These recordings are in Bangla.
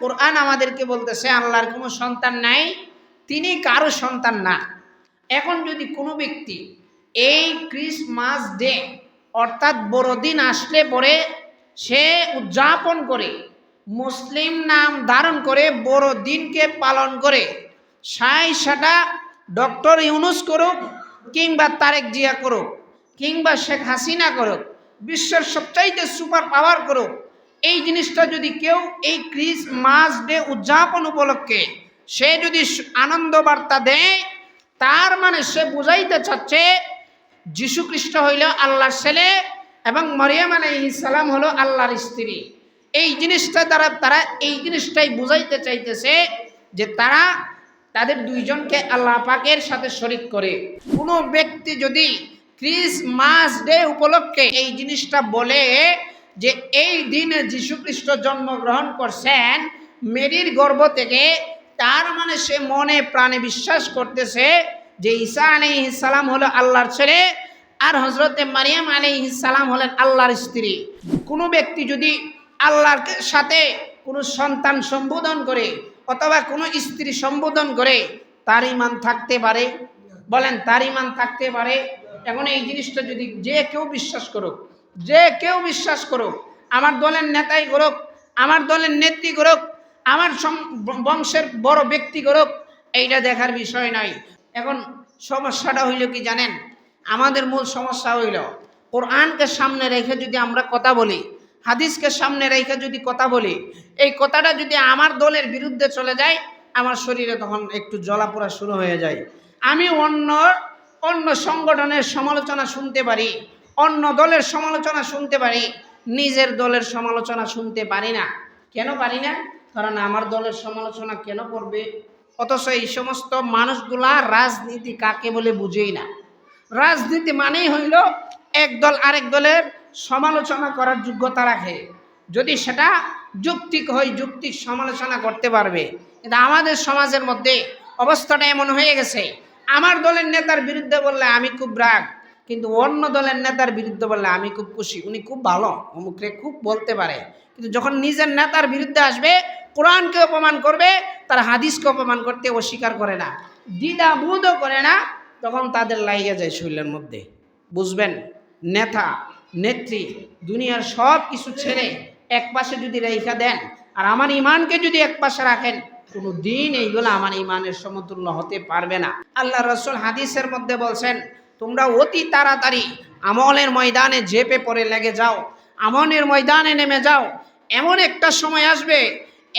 কোরআন আমাদেরকে বলতেছে, আল্লাহর কোনো সন্তান নাই, তিনি কারও সন্তান না। এখন যদি কোনো ব্যক্তি এই ক্রিসমাস ডে অর্থাৎ বড়দিন আসলে পরে সে উদযাপন করে, মুসলিম নাম ধারণ করে, বড়দিনকে পালন করে সাই সাটা ডক্টর ইউনুস করুক কিংবা তারেক জিয়া করুক কিংবা শেখ হাসিনা করুক, বিশ্বের সবচাইতে সুপার পাওয়ার করুক এই জিনিসটা যদি কেউ এই ক্রিসমাস ডে উদযাপন উপলক্ষে সে যদি আনন্দ বার্তা দেয়, তার মানে সে বুঝাইতে চাচ্ছে যীশু খ্রিস্ট হইল আল্লাহর ছেলে এবং মরিয়াম সালাম হলো আল্লাহর স্ত্রী। এই জিনিসটা দ্বারা তারা এই জিনিসটাই বুঝাইতে চাইতেছে যে তারা তাদের দুইজনকে আল্লাহ পাকের সাথে শরিক করে। কোনো ব্যক্তি যদি ক্রিসমাস ডে উপলক্ষে এই জিনিসটা বলে যে এই দিনে যীশু খ্রিস্ট জন্মগ্রহণ করছেন, মেরির গর্ভ থেকে, তার মানে সে মনে প্রাণে বিশ্বাস করতেছে যে ঈসা আলী সালাম হলো আল্লাহর ছেলে আর হজরতে মারিয়াম আলী সালাম হলেন আল্লাহর স্ত্রী। কোনো ব্যক্তি যদি আল্লাহর সাথে কোনো সন্তান সম্বোধন করে অথবা কোনো স্ত্রী সম্বোধন করে, তার ইমান থাকতে পারে। বলেন, তার ইমান থাকতে পারে। এখন এই জিনিসটা যদি যে কেউ বিশ্বাস করুক যে কেউ বিশ্বাস করুক, আমার দলের নেতাই করুক, আমার দলের নেত্রী করুক, আমার বংশের বড় ব্যক্তি করুক, এইটা দেখার বিষয় নয়। এখন সমস্যাটা হইল কি জানেন? আমাদের মূল সমস্যা হইল, কোরআনকে সামনে রেখে যদি আমরা কথা বলি, হাদিসকে সামনে রেখে যদি কথা বলি, এই কথাটা যদি আমার দলের বিরুদ্ধে চলে যায়, আমার শরীরে তখন একটু জ্বলাপোড়া শুরু হয়ে যায়। আমি অন্য অন্য সংগঠনের সমালোচনা শুনতে পারি অন্য দলের সমালোচনা শুনতে পারি, নিজের দলের সমালোচনা শুনতে পারি না। কেন পারি না? কারণ আমার দলের সমালোচনা কেন করবে? অথচ এই সমস্ত মানুষগুলা রাজনীতি কাকে বলে বুঝেই না। রাজনীতি মানেই হইল এক দল আরেক দলের সমালোচনা করার যোগ্যতা রাখে। যদি সেটা যুক্তিক হয় যুক্তিক সমালোচনা করতে পারবে, কিন্তু আমাদের সমাজের মধ্যে অবস্থাটা এমন হয়ে গেছে। আমার দলের নেতার বিরুদ্ধে বললে আমি খুব রাগ। কিন্তু অন্য দলের নেতার বিরুদ্ধে বললে আমি খুব খুশি, উনি খুব ভালো, অমুকরে খুব বলতে পারে। কিন্তু যখন নিজের নেতার বিরুদ্ধে আসবে, কোরআনকে অপমান করবে, তার হাদিসকে অপমান করতে অস্বীকার করে না দ্বিধা বোধও করে না, তখন তাদের লাইগে যায় শরীরের মধ্যে। বুঝবেন, নেতা, নেত্রী, দুনিয়ার সব কিছু ছেড়ে এক পাশে যদি রেখা দেন, আর আমার ইমানকে যদি এক পাশে রাখেন, কোনো দিন এইগুলো আমার ইমানের সমতুল্য হতে পারবে না। আল্লাহ রসুল হাদিসের মধ্যে বলছেন তোমরা অতি তাড়াতাড়ি আমলের ময়দানে জেপে পড়ে লেগে যাও। আমনের ময়দানে নেমে যাও। এমন একটা সময় আসবে,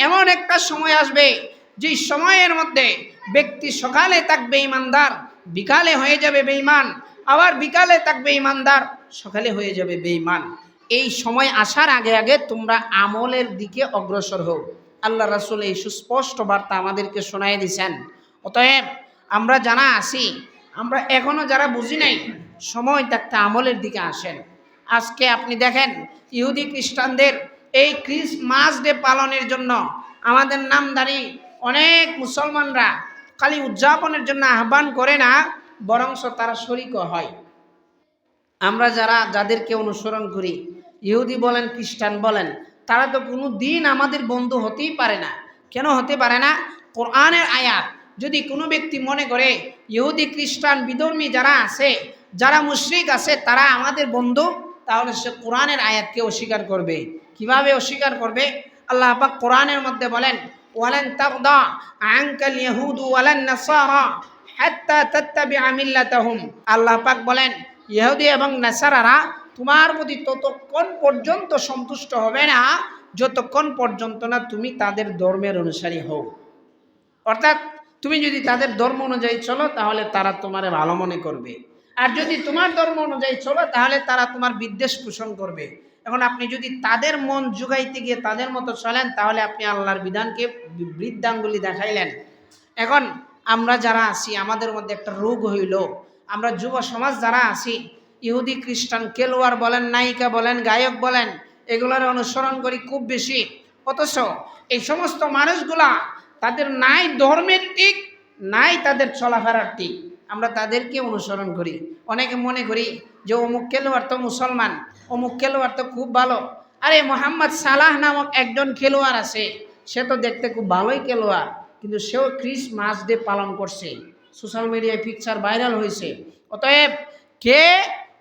এমন একটা সময় আসবে, যে সময়ের মধ্যে ব্যক্তি সকালে থাকবে ইমানদার, বিকালে হয়ে যাবে বেইমান আবার বিকালে থাকবে ইমানদার, সকালে হয়ে যাবে বেঈমান। এই সময় আসার আগে আগে তোমরা আমলের দিকে অগ্রসর হও। আল্লাহ রাসুল এই সুস্পষ্ট বার্তা আমাদেরকে শোনাই দিছেন। অতএব আমরা জানা আসি আমরা এখনও যারা বুঝি নাই, সময় থাকতে আমলের দিকে আসেন। আজকে আপনি দেখেন, ইহুদি খ্রিস্টানদের এই ক্রিসমাস ডে পালনের জন্য আমাদের নামদারি অনেক মুসলমানরা খালি উদযাপনের জন্য আহ্বান করে না, বরংস তারা শরিকও হয়। আমরা যারা, যাদেরকে অনুসরণ করি, ইহুদি বলেন, খ্রিস্টান বলেন, তারা তো কোনো দিন আমাদের বন্ধু হতেই পারে না। কেন হতে পারে না? কোরআনের আয়াত যদি কোনো ব্যক্তি মনে করে, ইহুদি, খ্রিস্টান, বিধর্মী যারা আছে, যারা মুশরিক আছে, তারা আমাদের বন্ধু, তাহলে সে কোরআনের আয়াতকে অস্বীকার করবে। কীভাবে অস্বীকার করবে? আল্লাহ পাক কোরআনের মধ্যে বলেন, ওয়ালান তারদা আনকাল ইয়াহুদু ওয়ালান নাসারা হাত্তা তাত্তাবিআ মিল্লাতাহুম। আল্লাহ পাক বলেন, ইহুদি এবং নাসারারা তোমার প্রতি ততক্ষণ পর্যন্ত সন্তুষ্ট হবে না, যতক্ষণ পর্যন্ত না তুমি তাদের ধর্মের অনুসারী হও। অর্থাৎ তুমি যদি তাদের ধর্ম অনুযায়ী চলো, তাহলে তারা তোমার ভালো মনে করবে। আর যদি তোমার ধর্ম অনুযায়ী চলো, তাহলে তারা তোমার বিদ্বেষ পোষণ করবে। এখন আপনি যদি তাদের মন জুগাইতে গিয়ে তাদের মতো চলেন, তাহলে আপনি আল্লাহর বিধানকে বৃদ্ধাঙ্গুলি দেখাইলেন। এখন আমরা যারা আছি, আমাদের মধ্যে একটা রোগ হইল। আমরা যুব সমাজ যারা আছি, ইহুদি, খ্রিস্টান, খেলোয়াড় বলেন, নায়িকা বলেন, গায়ক বলেন, এগুলোর অনুসরণ করি খুব বেশি। অথচ এই সমস্ত মানুষগুলা তাদের নাই ধর্মের দিক, নাই তাদের চলাফেরার দিক। আমরা তাদেরকে অনুসরণ করি। অনেকে মনে করি যে, অমুক খেলোয়াড় তো মুসলমান, অমুক খেলোয়াড় তো খুব ভালো। আরে, মোহাম্মদ সালাহ নামক একজন খেলোয়াড় আছে, সে তো দেখতে খুব ভালোই খেলোয়াড়, কিন্তু সেও ক্রিসমাস ডে পালন করছে। সোশ্যাল মিডিয়ায় পিকচার ভাইরাল হয়েছে। অতএব কে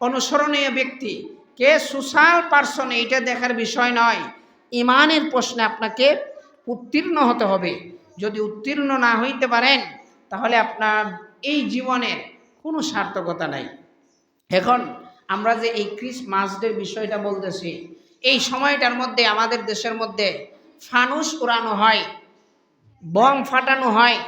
অনুসরণীয় ব্যক্তি, কে সোশ্যাল পার্সন, এইটা দেখার বিষয় নয়। ইমানের প্রশ্নে আপনাকে উত্তীর্ণ হতে হবে। যদি উত্তীর্ণ না হইতে পারেন, তাহলে আপনার এই জীবনের কোনো সার্থকতা নাই। এখন আমরা যে এই ক্রিসমাস ডের বিষয়টা বলতেছি, এই সময়টার মধ্যে আমাদের দেশের মধ্যে ফানুস উড়ানো হয়, বম ফাটানো হয়,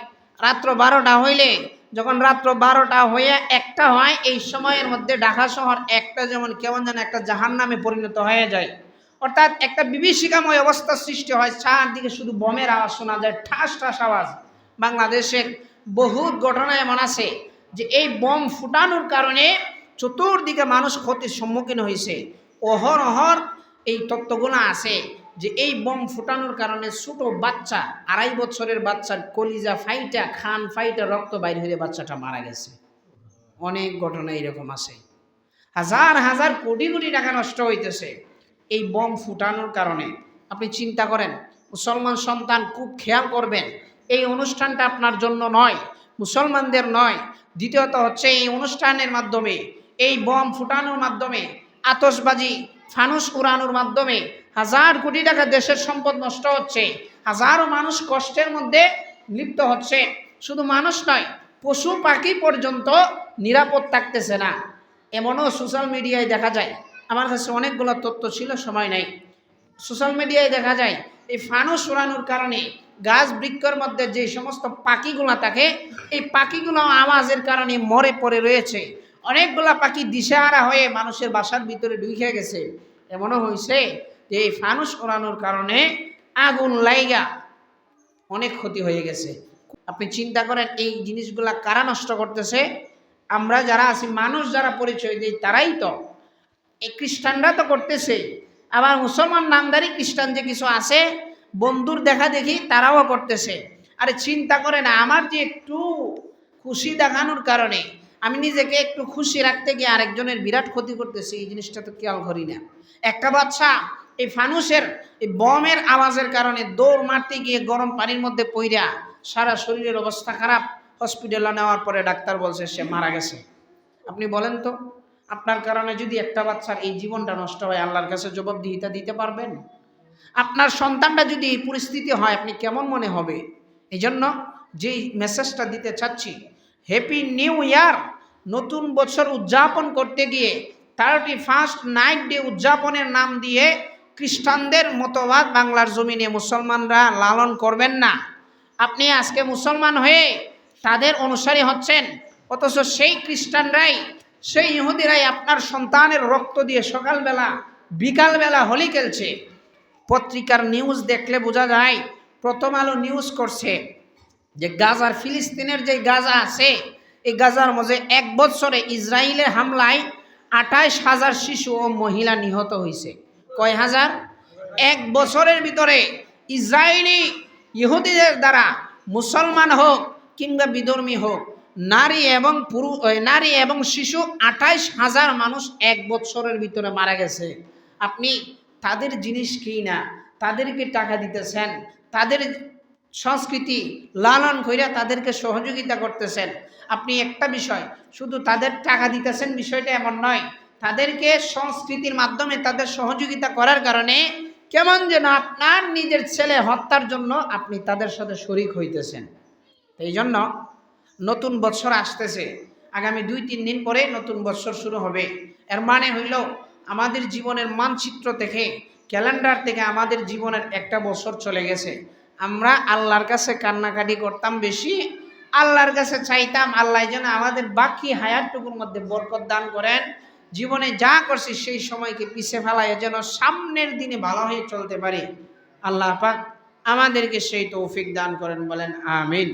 রাত্র বারোটা হইলে যখন রাত্র বারোটা হয়ে একটা হয়, এই সময়ের মধ্যে ঢাকা শহর একটা যেমন কেমন যেন একটা জাহান নামে পরিণত হয়ে যায়। অর্থাৎ একটা বিভীষিকাময় অবস্থার সৃষ্টি হয়। চারদিকে শুধু বমের আওয়াজ শোনা যায়, ঠাস ঠাস আওয়াজ। বাংলাদেশের বহুত ঘটনা এমন আছে যে এই বম ফুটানোর কারণে চতুর্দিকে মানুষ ক্ষতির সম্মুখীন হয়েছে। অহর অহর এই তত্ত্বগুলো আছে যে এই বম ফুটানোর কারণে ছোট বাচ্চা, আড়াই বছরের বাচ্চার কলিজা ফাইটা, খান ফাইটা, রক্ত বাইর হয়ে বাচ্চাটা মারা গেছে। অনেক ঘটনা এরকম আছে। হাজার হাজার কোটি কোটি টাকা নষ্ট হইতেছে। এই বম ফুটানোর কারণে। আপনি চিন্তা করেন, মুসলমান সন্তান খুব খেয়াল করবেন, এই অনুষ্ঠানটা আপনার জন্য নয়, মুসলমানদের নয়। দ্বিতীয়ত হচ্ছে এই অনুষ্ঠানের মাধ্যমে, এই বম ফুটানোর মাধ্যমে আতসবাজি ফানুস উড়ানোর মাধ্যমে হাজার কোটি টাকা দেশের সম্পদ নষ্ট হচ্ছে, হাজারো মানুষ কষ্টের মধ্যে লিপ্ত হচ্ছে। শুধু মানুষ নয়, পশু পাখি পর্যন্ত নিরাপদ থাকতেছে না। এমনও সোশ্যাল মিডিয়ায় দেখা যায় আমার কাছে অনেকগুলো তথ্য ছিল, সময় নাই। সোশ্যাল মিডিয়ায় দেখা যায়, এই ফানুস উড়ানোর কারণে গাছ বৃক্ষর মধ্যে যে সমস্ত পাখিগুলো থাকে, এই পাখিগুলো আওয়াজের কারণে মরে পড়ে রয়েছে। অনেকগুলা পাখি দিশেহারা হয়ে মানুষের বাসার ভিতরে ঢুকে গেছে। এমনও হয়েছে যে এই ফানুস ওড়ানোর কারণে আগুন লাইগা অনেক ক্ষতি হয়ে গেছে। আপনি চিন্তা করেন, এই জিনিসগুলা কারা নষ্ট করতেছে? আমরা যারা আছি, মানুষ যারা পরিচয় দিই, তারাই তো এই খ্রিস্টানরা তো করতেছে। আবার মুসলমান নামদারি খ্রিস্টান যে কিছু আছে, বন্ধুর দেখা দেখি তারাও করতেছে। আরে চিন্তা করে না, আমার যে একটু খুশি দেখানোর কারণে আমি নিজেকে একটু খুশি রাখতে গিয়ে আরেকজনের বিরাট ক্ষতি করতেছি, এই জিনিসটা তো খেয়াল করি না। একটা বাচ্চা এই ফানুসের, এই বমের আওয়াজের কারণে দৌড় মারতে গিয়ে গরম পানির মধ্যে পইরা সারা শরীরের অবস্থা খারাপ, হসপিটালে নেওয়ার পরে ডাক্তার বলছে সে মারা গেছে। আপনি বলেন তো। আপনার কারণে যদি একটা বাচ্চার এই জীবনটা নষ্ট হয়, আল্লাহর কাছে জবাব জবাবদিহিতা দিতে পারবেন? আপনার সন্তানটা যদি এই পরিস্থিতি হয়, আপনি কেমন মনে হবে? এই জন্য যেই মেসেজটা দিতে চাচ্ছি হ্যাপি নিউ ইয়ার নতুন বছর উদযাপন করতে গিয়ে থার্টি ফার্স্ট নাইট ডে উদযাপনের নাম দিয়ে খ্রিস্টানদের মতবাদ বাংলার জমিনে মুসলমানরা লালন করবেন না। আপনি আজকে মুসলমান হয়ে তাদের অনুসারী হচ্ছেন, অথচ সেই খ্রিস্টানরাই সেই ইহুদিরাই আপনার সন্তানের রক্ত দিয়ে সকালবেলা, বিকালবেলা হোলি খেলছে। পত্রিকার নিউজ দেখলে বোঝা যায়, প্রথম আলো নিউজ করছে যে গাজার, ফিলিস্তিনের যে গাজা আছে, এই গাজার মধ্যে এক বছরে ইসরায়েলের হামলায় আঠাইশ হাজার শিশু ও মহিলা নিহত হয়েছে। কয় হাজার? এক বছরের ভিতরে ইসরায়েলি ইহুদিদের দ্বারা মুসলমান হোক কিংবা বিধর্মী হোক নারী এবং পুরুষ নারী এবং শিশু আঠাইশ হাজার মানুষ এক বছরের ভিতরে মারা গেছে। আপনি তাদের জিনিস কি না? তাদেরকে টাকা দিতেছেন, তাদের সংস্কৃতি লালন কইরা তাদেরকে সহযোগিতা করতেছেন। আপনি একটা বিষয়, শুধু তাদের টাকা দিতেছেন বিষয়টা এমন নয়, তাদেরকে সংস্কৃতির মাধ্যমে তাদের সহযোগিতা করার কারণে কেমন যেন আপনার নিজের ছেলে হত্যার জন্য আপনি তাদের সাথে শরিক হইতেছেন। এই জন্য নতুন বৎসর আসতেছে। আগামী দুই, তিন দিন পরে নতুন বৎসর শুরু হবে। এর মানে হইল, আমাদের জীবনের মানচিত্র থেকে, ক্যালেন্ডার থেকে আমাদের জীবনের একটা বছর চলে গেছে। আমরা আল্লাহর কাছে কান্নাকাটি করতাম বেশি, আল্লাহর কাছে চাইতাম আল্লাহ যেন আমাদের বাকি হায়ারটুকুর মধ্যে বরকত দান করেন। জীবনে যা করছি সেই সময়কে পিছে ফেলায় যেন সামনের দিনে ভালো হয়ে চলতে পারি। আল্লাহ পাক আমাদেরকে সেই তৌফিক দান করেন বলেন, আমিন।